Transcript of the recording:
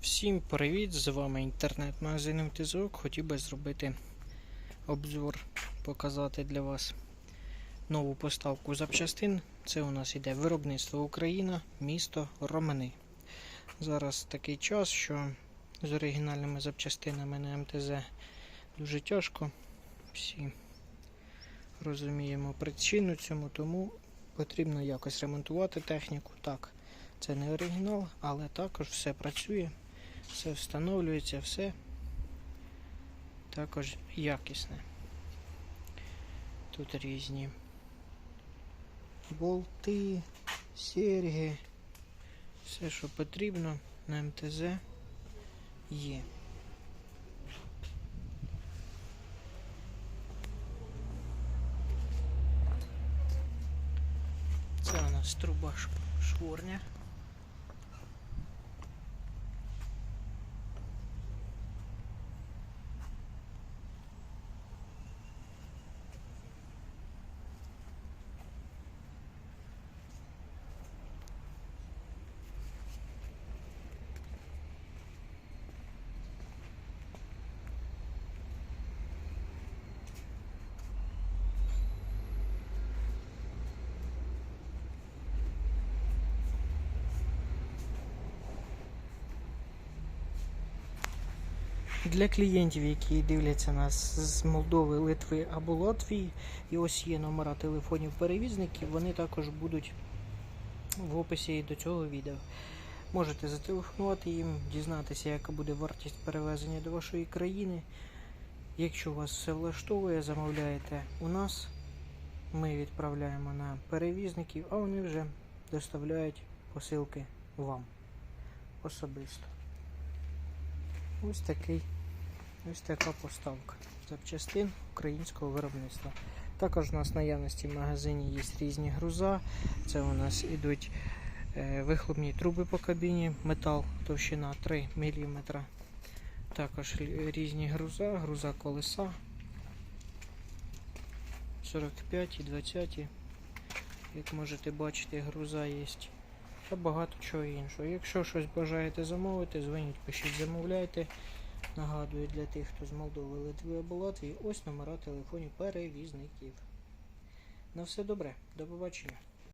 Всім привіт! З вами інтернет-магазин МТЗОК. Хотів би зробити обзор, показати для вас нову поставку запчастин. Це у нас іде виробництво Україна, місто Романи. Зараз такий час, що з оригінальними запчастинами на МТЗ дуже тяжко. Всі розуміємо причину цьому, тому потрібно якось ремонтувати техніку. Так, це не оригінал, але також все працює, все встановлюється, все також якісне. Тут різні болти, серги, все, що потрібно на МТЗ є. Це у нас труба шворня. Для клієнтів, які дивляться нас з Молдови, Литви або Латвії, і ось є номера телефонів перевізників, вони також будуть в описі до цього відео. Можете зателефонувати їм, дізнатися, яка буде вартість перевезення до вашої країни. Якщо вас все влаштовує, замовляєте у нас, ми відправляємо на перевізників, а вони вже доставляють посилки вам особисто. Ось такий, ось така поставка запчастин українського виробництва. Також у нас в наявності в магазині є різні груза. Це у нас ідуть е, вихлопні труби по кабіні, метал, товщина 3 мм. Також різні груза, груза колеса 45 і 20. Як можете бачити, груза є та багато чого іншого. Якщо щось бажаєте замовити, дзвоніть, пишіть, замовляйте. Нагадую для тих, хто з Молдови, Литви або Латвії, ось номера телефонів перевізників. На все добре, до побачення.